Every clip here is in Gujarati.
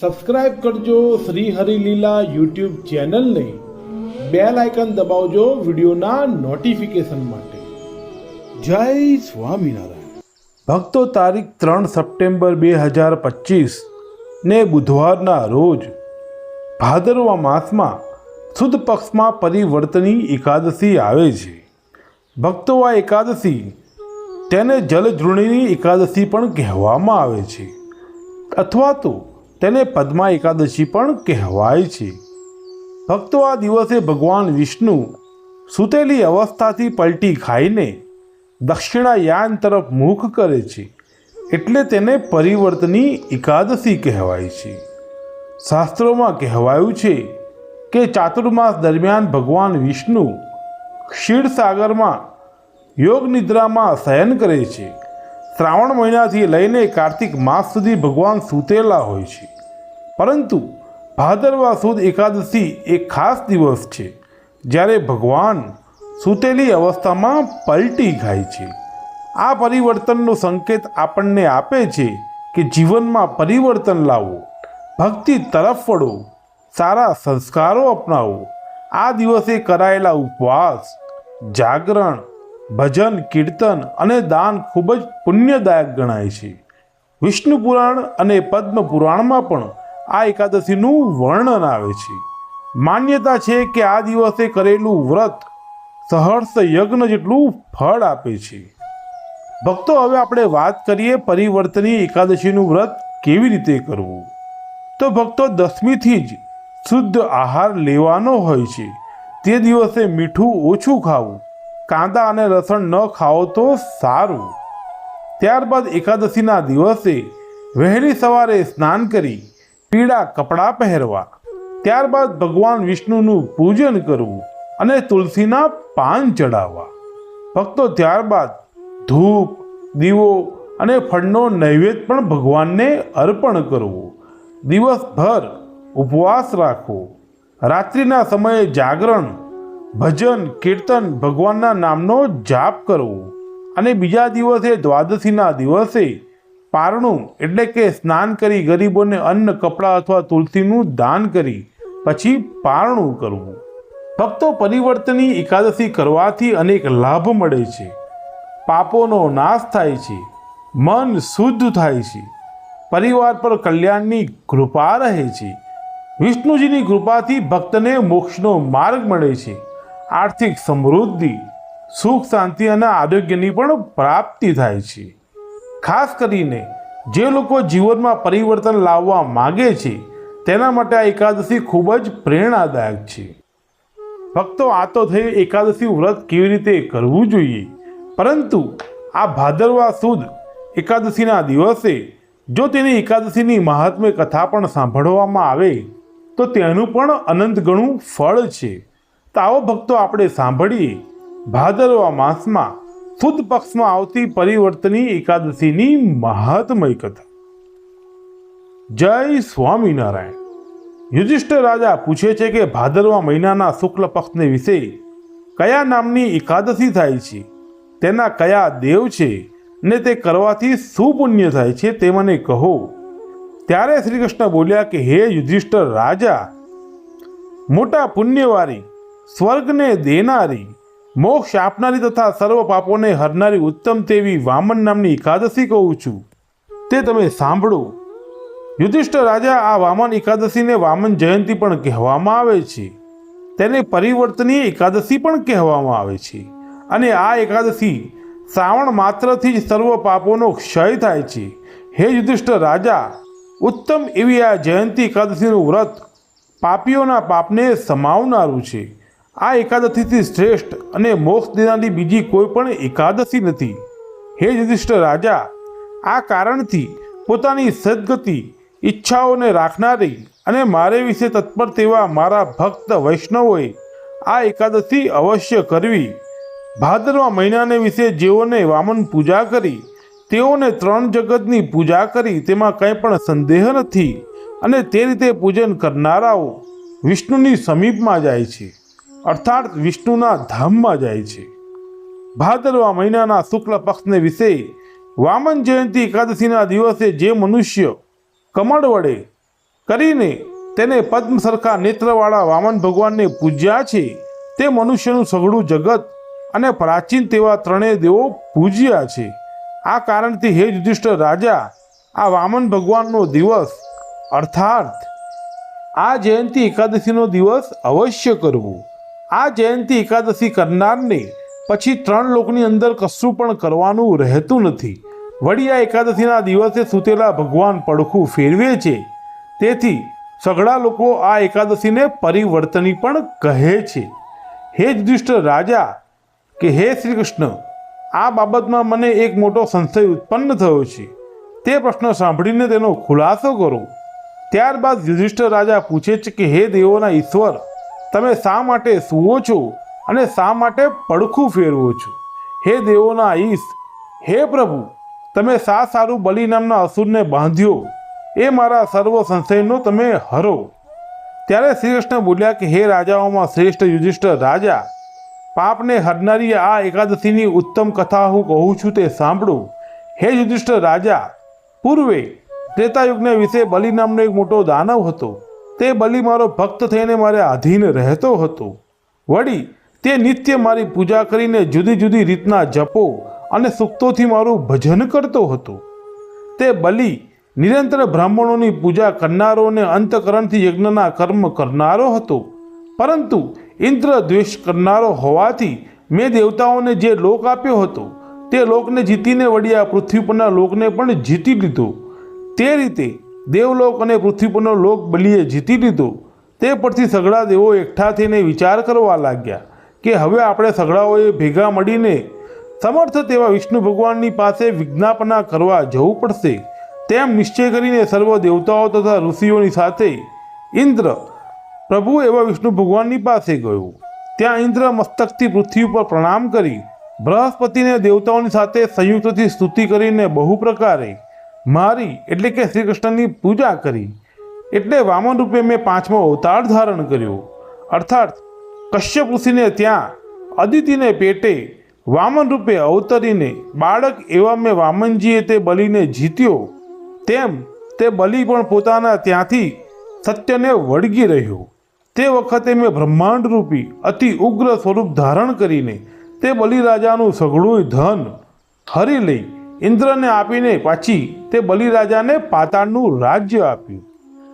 સબસ્ક્રાઇબ કરજો શ્રી હરિલીલા યુટ્યુબ ચેનલને. બેલ આઇકન દબાવજો વિડીયોના નોટિફિકેશન માટે. જય સ્વામિનારાયણ. ભક્તો તારીખ ત્રણ સપ્ટેમ્બર બે હજાર પચીસ ને બુધવારના રોજ ભાદરવા માસમાં સુદ પક્ષમાં પરિવર્તની એકાદશી આવે છે. ભક્તો આ એકાદશી તેને જલધૃણીની એકાદશી પણ કહેવામાં આવે છે. અથવા તો તેને પદ્મા એકાદશી પણ કહેવાય છે. ભક્તો આ દિવસે ભગવાન વિષ્ણુ સૂતેલી અવસ્થાથી પલટી ખાઈને દક્ષિણાયાન તરફ મુખ કરે છે, એટલે તેને પરિવર્તની એકાદશી કહેવાય છે. શાસ્ત્રોમાં કહેવાયું છે કે ચાતુર્માસ દરમિયાન ભગવાન વિષ્ણુ ક્ષીરસાગરમાં યોગ નિદ્રામાં શયન કરે છે. શ્રાવણ મહિનાથી લઈને કાર્તિક માસ સુધી ભગવાન સૂતેલા હોય છે. પરંતુ ભાદરવા સુદ એકાદશી એક ખાસ દિવસ છે, જ્યારે ભગવાન સૂતેલી અવસ્થામાં પલટી ખાય છે. આ પરિવર્તનનો સંકેત આપણને આપે છે કે જીવનમાં પરિવર્તન લાવો, ભક્તિ તરફ વળો, સારા સંસ્કારો અપનાવો. આ દિવસે કરાયેલા ઉપવાસ, જાગરણ, ભજન, કીર્તન અને દાન ખૂબ જ પુણ્યદાયક ગણાય છે. વિષ્ણુ પુરાણ અને પદ્મ પુરાણમાં પણ આ એકાદશીનું વર્ણન આવે છે. માન્યતા છે કે આ દિવસે કરેલું વ્રત સહર્ષ યજ્ઞ જેટલું ફળ આપે છે. ભક્તો, હવે આપણે વાત કરીએ પરિવર્તની એકાદશીનું વ્રત કેવી રીતે કરવું? તો ભક્તો, દસમીથી જ શુદ્ધ આહાર લેવાનો હોય છે. તે દિવસે મીઠું ઓછું ખાવું, કાંદા અને લસણ ન ખાઓ તો સારું. ત્યારબાદ એકાદશીના દિવસે વહેલી સવારે સ્નાન કરી પીળા કપડાં પહેરવા. ત્યારબાદ ભગવાન વિષ્ણુનું પૂજન કરવું અને તુલસીના પાન ચડાવવા. ભક્તો ત્યારબાદ ધૂપ, દીવો અને ફળનો નૈવેદ્ય પણ ભગવાનને અર્પણ કરવું. દિવસભર ઉપવાસ રાખવો. રાત્રિના સમયે જાગરણ, ભજન, કીર્તન ભગવાનના નામનો જાપ કરવો. અને બીજા દિવસે દ્વાદશીના દિવસે પારણું એટલે કે સ્નાન કરી ગરીબોને અન્ન, કપડાં અથવા તુલસીનું દાન કરી પછી પારણું કરવું. ભક્તો પરિવર્તની એકાદશી કરવાથી અનેક લાભ મળે છે. પાપોનો નાશ થાય છે. મન શુદ્ધ થાય છે. પરિવાર પર કલ્યાણની કૃપા રહે છે. વિષ્ણુજીની કૃપાથી ભક્તને મોક્ષનો માર્ગ મળે છે. આર્થિક સમૃદ્ધિ, સુખ, શાંતિ અને આરોગ્યની પણ પ્રાપ્તિ થાય છે. ખાસ કરીને જે લોકો જીવનમાં પરિવર્તન લાવવા માગે છે, તેના માટે આ એકાદશી ખૂબ જ પ્રેરણાદાયક છે. ભક્તો, આ તો થઈ એકાદશી વ્રત કેવી રીતે કરવું જોઈએ? પરંતુ આ ભાદરવા સુદ એકાદશીના દિવસે જો તેની એકાદશીની મહાત્મ્ય કથા પણ સાંભળવામાં આવે, તો તેનું પણ અનંત ગણું ફળ છે. તો આવો ભક્તો આપણે સાંભળીએ. ભાદરવા માસમાં સુદ પક્ષમાં આવતી પરિવર્તની એકાદશીની મહાત્મય કથા. જય સ્વામિનારાયણ. યુધિષ્ઠ રાજા પૂછે છે કે ભાદરવા મહિનાના શુક્લ પક્ષને વિશે કયા નામની એકાદશી થાય છે? તેના કયા દેવ છે ને તે કરવાથી શું પુણ્ય થાય છે તે મને કહો. ત્યારે શ્રી કૃષ્ણ બોલ્યા કે, હે યુધિષ્ઠ રાજા, મોટા પુણ્યવારી સ્વર્ગને દેનારી મોક્ષ આપનારી તથા સર્વ પાપોને હરનારી ઉત્તમ તેવી વામન નામની એકાદશી કહું છું. તે તમે સાંભળો. યુધિષ્ઠ રાજા આ વામન એકાદશીને વામન જયંતી પણ કહેવામાં આવે છે. તેને પરિવર્તનીય એકાદશી પણ કહેવામાં આવે છે. અને આ એકાદશી શ્રાવણ માત્રથી જ સર્વ પાપોનો ક્ષય થાય છે. હે યુધિષ્ઠ રાજા, ઉત્તમ એવી આ જયંતી એકાદશીનું વ્રત પાપીઓના પાપને સમાવનારું છે. આ એકાદશીથી શ્રેષ્ઠ અને મોક્ષ દેનારી બીજી કોઈ પણ એકાદશી નથી. હે યુધિષ્ઠ રાજા, આ કારણથી પોતાની સદગતિ, ઈચ્છાઓને રાખનારી અને મારે વિશે તત્પર તેવા મારા ભક્ત વૈષ્ણવોએ આ એકાદશી અવશ્ય કરવી. ભાદરવા મહિનાને વિશે જેઓને વામન પૂજા કરી, તેઓને ત્રણ જગતની પૂજા કરી તેમાં કંઈ પણ સંદેહ નથી અને તે રીતે પૂજન કરનારાઓ વિષ્ણુની સમીપમાં જાય છે. અર્થાત વિષ્ણુના ધામમાં જાય છે. ભાદરવા મહિનાના શુક્લ પક્ષને વિશે વામન જયંતી એકાદશીના દિવસે જે મનુષ્ય કમળ વડે કરીને તેને પદ્મ સરખા નેત્રવાળા વામન ભગવાનને પૂજ્યા છે, તે મનુષ્યનું સઘળું જગત અને પ્રાચીન તેવા ત્રણેય દેવો પૂજ્યા છે. આ કારણથી હે યુધિષ્ઠ રાજા, આ વામન ભગવાનનો દિવસ અર્થાત આ જયંતી એકાદશીનો દિવસ અવશ્ય કરવો. આ જયંતી એકાદશી કરનારને પછી ત્રણ લોકની અંદર કશું પણ કરવાનું રહેતું નથી. વળી આ એકાદશીના દિવસે સૂતેલા ભગવાન પડખું ફેરવે છે. તેથી સઘળા લોકો આ એકાદશીને પરિવર્તની પણ કહે છે. હે દુષ્ટ રાજા, કે હે શ્રી કૃષ્ણ આ બાબતમાં મને એક મોટો સંશય ઉત્પન્ન થયો છે. તે પ્રશ્ન સાંભળીને તેનો ખુલાસો કરો. ત્યારબાદ યુધિષ્ઠ રાજા પૂછે છે કે, હે દેવોના ઈશ્વર તમે શા માટે સૂવો છો અને શા માટે પડખું ફેરવો છો? હે દેવોના ઈશ, હે પ્રભુ, તમે શા સારું બલિ નામના અસુરને બાંધ્યો? એ મારા સર્વ સંશયનો તમે હરો. ત્યારે શ્રી કૃષ્ણ બોલ્યા કે, હે રાજાઓમાં શ્રેષ્ઠ યુધિષ્ઠ રાજા, પાપને હરનારી આ એકાદશીની ઉત્તમ કથા હું કહું છું તે સાંભળો. હે યુધિષ્ઠ રાજા, પૂર્વે ત્રેતાયુગને વિશે બલિ નામનો એક મોટો દાનવ હતો. તે બલિ મારો ભક્ત થઈને મારે આધીન રહેતો હતો. વળી, તે નિત્ય મારી પૂજા કરીને જુદી જુદી રીતના જપો અને સુક્તોથી મારું ભજન કરતો હતો. તે બલિ નિરંતર બ્રાહ્મણોની પૂજા કરનારો અને અંતકરણથી યજ્ઞના કર્મ કરનારો હતો. પરંતુ ઇન્દ્ર દ્વેષ કરનારો હોવાથી મેં દેવતાઓને જે લોક આપ્યો હતો, તે લોકને જીતીને વળી આ પૃથ્વી પરના લોકને પણ જીતી લીધો. તે રીતે દેવલોક અને પૃથ્વી પરનો લોક બલીએ જીતી લીધો. તે પરથી સઘળા દેવો એકઠા થઈને વિચાર કરવા લાગ્યા કે હવે આપણે સઘળાઓએ ભેગા મળીને સમર્થ તેવા વિષ્ણુ ભગવાનની પાસે વિજ્ઞાપના કરવા જવું પડશે. તેમ નિશ્ચય કરીને સર્વ દેવતાઓ તથા ઋષિઓની સાથે ઇન્દ્ર પ્રભુ એવા વિષ્ણુ ભગવાનની પાસે ગયો. ત્યાં ઇન્દ્ર મસ્તકથી પૃથ્વી ઉપર પ્રણામ કરી. બૃહસ્પતિને દેવતાઓની સાથે સંયુક્તથી સ્તુતિ કરીને બહુ પ્રકારે મારી, એટલે કે શ્રી કૃષ્ણની પૂજા કરી. એટલે વામન રૂપે મેં પાંચમો અવતાર ધારણ કર્યો. અર્થાત, કશ્યપ ઋષિને ત્યાં અદિતિને પેટે વામન રૂપે અવતરીને બાળક એવા મેં વામનજીએ તે બલિને જીત્યો. તેમ તે બલિ પણ પોતાના ત્યાંથી સત્યને વળગી રહ્યો. તે વખતે મેં બ્રહ્માંડ રૂપી અતિ ઉગ્ર સ્વરૂપ ધારણ કરીને તે બલિરાજાનું સઘળું ધન હરી લઈ ઇન્દ્રને આપીને પાછી તે બલિરાજાને પાતાળનું રાજ્ય આપ્યું.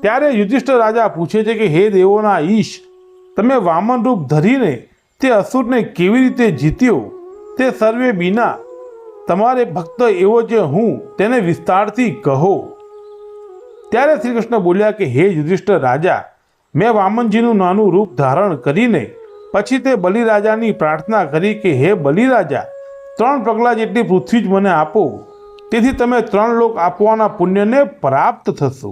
ત્યારે યુધિષ્ઠ રાજા પૂછે છે કે, હે દેવોના ઈશ, તમે વામન રૂપ ધરીને તે અસુરને કેવી રીતે જીત્યો? તે સર્વે બીના. તમારે ભક્ત એવો જે હું, તેને વિસ્તારથી કહો. ત્યારે શ્રી કૃષ્ણ બોલ્યા કે, હે યુધિષ્ઠ રાજા, મેં વામનજીનું નાનું રૂપ ધારણ કરીને પછી તે બલિરાજાની પ્રાર્થના કરી કે, હે બલિરાજા, ત્રણ પગલાં જેટલી પૃથ્વી જ મને આપો. તેથી તમે ત્રણ લોક આપવાના પુણ્યને પ્રાપ્ત થશો.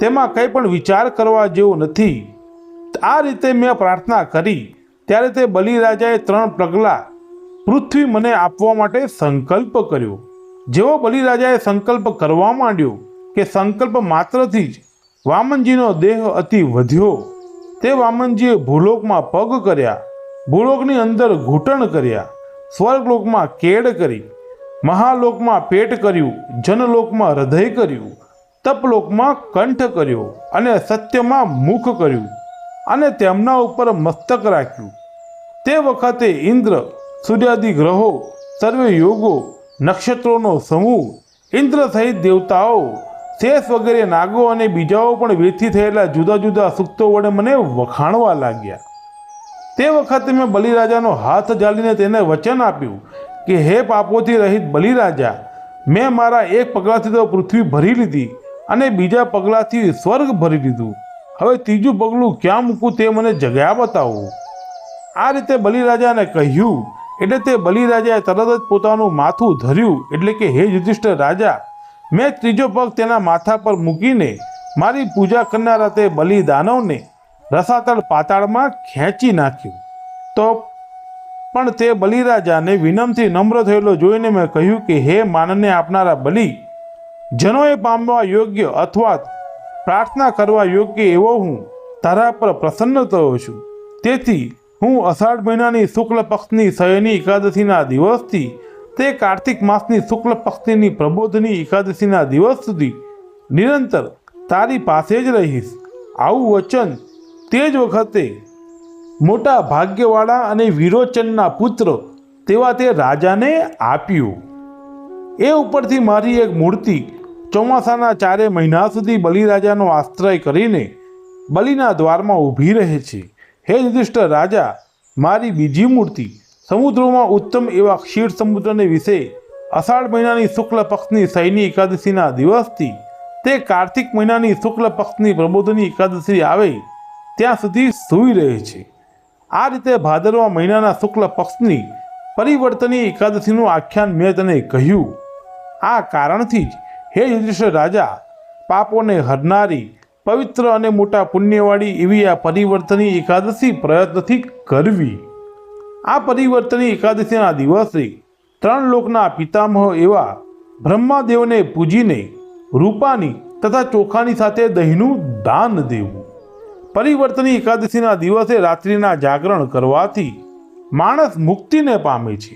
તેમાં કંઈ પણ વિચાર કરવા જેવો નથી. આ રીતે મેં પ્રાર્થના કરી. ત્યારે તે બલિરાજાએ ત્રણ પગલાં પૃથ્વી મને આપવા માટે સંકલ્પ કર્યો. જેવો બલિરાજાએ સંકલ્પ કરવા માંડ્યો કે સંકલ્પ માત્રથી જ વામનજીનો દેહ અતિ વધ્યો, તે વામનજીએ ભૂલોકમાં પગ કર્યા, ભૂલોકની અંદર ઘૂંટણ કર્યા, સ્વર્ગલોકમાં કેડ કરી. મહાલોકમાં પેટ કર્યું, જનલોકમાં હૃદય કર્યું, તપલોકમાં કંઠ કર્યો અને સત્યમાં મુખ કર્યું અને તેમના ઉપર મસ્તક રાખ્યું. તે વખતે ઇન્દ્ર, સૂર્યાદિ ગ્રહો, સર્વે યોગો, નક્ષત્રોનો સમૂહ, ઇન્દ્ર સહિત દેવતાઓ, શેષ વગેરે નાગો અને બીજાઓ પણ વેથી થયેલા જુદા જુદા સૂક્તો વડે મને વખાણવા લાગ્યા. તે વખતે મેં બલિરાજાનો હાથ જાળીને તેને વચન આપ્યું કે હે પાપોથી રહિત બલિરાજા, મેં મારા એક પગલાથી તો પૃથ્વી ભરી લીધી અને બીજા પગલાથી સ્વર્ગ ભરી લીધું. હવે ત્રીજું પગલું ક્યાં મૂકું તે મને જગ્યા બતાવો. આ રીતે બલિરાજાને કહ્યું, એટલે તે બલિરાજાએ તરત જ પોતાનું માથું ધર્યું, એટલે કે, હે યુધિષ્ઠ રાજા, મેં ત્રીજો પગ તેના માથા પર મૂકીને મારી પૂજા કરનારા તે બલિદાનવને રસાતળ પાતાળમાં ખેંચી નાખ્યું. તો પણ તે બલિરાજાને વિનમથી નમ્ર થયેલો જોઈને મેં કહ્યું કે, હે માનને આપનારા બલિ, જનોએ પામવા યોગ્ય અથવા પ્રાર્થના કરવા યોગ્ય એવો હું તારા પર પ્રસન્ન થયો છું. તેથી હું અષાઢ મહિનાની શુક્લ પક્ષની શયની એકાદશીના દિવસથી તે કાર્તિક માસની શુક્લ પક્ષની પ્રબોધની એકાદશીના દિવસ સુધી નિરંતર તારી પાસે જ રહીશ. આવું વચન તે જ વખતે મોટા ભાગ્યવાળા અને વિરોચનના પુત્ર તેવા તે રાજાને આપ્યું. એ ઉપરથી મારી એક મૂર્તિ ચોમાસાના ચારે મહિના સુધી બલિરાજાનો આશ્રય કરીને બલિના દ્વારમાં ઊભી રહે છે. હે યુધિષ્ઠ રાજા, મારી બીજી મૂર્તિ સમુદ્રોમાં ઉત્તમ એવા ક્ષીર સમુદ્રને વિશે અષાઢ મહિનાની શુક્લ પક્ષની સૈની એકાદશીના દિવસથી તે કાર્તિક મહિનાની શુક્લ પક્ષની પ્રબોધની એકાદશી આવે ત્યાં સુધી સૂઈ રહે છે. આ રીતે ભાદરવા મહિનાના શુક્લ પક્ષની પરિવર્તની એકાદશીનું આખ્યાન મેં તને કહ્યું. આ કારણથી જ હે યુધિષ્ઠિર રાજા, પાપોને હરનારી, પવિત્ર અને મોટા પુણ્યવાળી એવી આ પરિવર્તની એકાદશી પ્રયત્નથી કરવી. આ પરિવર્તની એકાદશીના દિવસે ત્રણ લોકના પિતામહ એવા બ્રહ્માદેવને પૂજીને રૂપાની તથા ચોખાની સાથે દહીંનું દાન દેવું. પરિવર્તની એકાદશીના દિવસે રાત્રિના જાગરણ કરવાથી માણસ મુક્તિને પામે છે.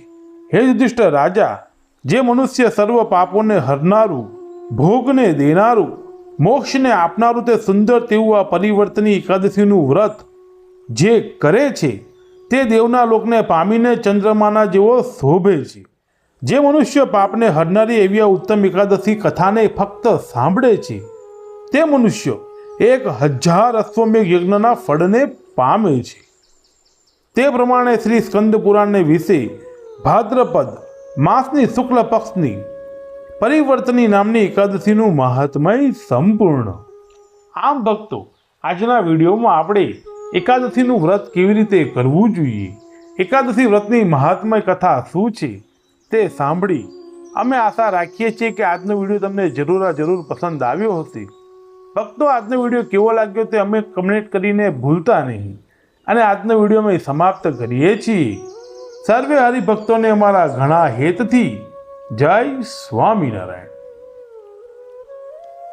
હે યુધિષ્ઠ રાજા, જે મનુષ્ય સર્વ પાપોને હરનારું, ભોગને દેનારું, મોક્ષને આપનારું તે સુંદર તેવું આ પરિવર્તની એકાદશીનું વ્રત જે કરે છે, તે દેવના લોકને પામીને ચંદ્રમાના જેવો શોભે છે. જે મનુષ્ય પાપને હરનારી એવી આ ઉત્તમ એકાદશી કથાને ફક્ત સાંભળે છે, તે મનુષ્ય એક હજાર અશ્વમેઘ યજ્ઞના ફળને પામે છે. તે પ્રમાણે શ્રી સ્કંદ પુરાણને વિશે ભાદ્રપદ માસની શુક્લ પક્ષની પરિવર્તની નામની એકાદશીનું મહાત્મય સંપૂર્ણ. આમ ભક્તો, આજના વિડીયોમાં આપણે એકાદશીનું વ્રત કેવી રીતે કરવું જોઈએ? એકાદશી વ્રતની મહાત્મય કથા શું છે? તે સાંભળી અમે આશા રાખીએ છીએ કે આજનો વીડિયો તમને જરૂર જરૂર પસંદ આવ્યો હશે. ભક્તો, આજનો વીડિયો કેવો લાગ્યો તે અમે કમેન્ટ કરીને ભૂલતા નહીં. અને આજનો વીડિયો અમે સમાપ્ત કરીએ છીએ. સર્વે હરિભક્તોને અમારા ઘણા હેતથી જય સ્વામિનારાયણ.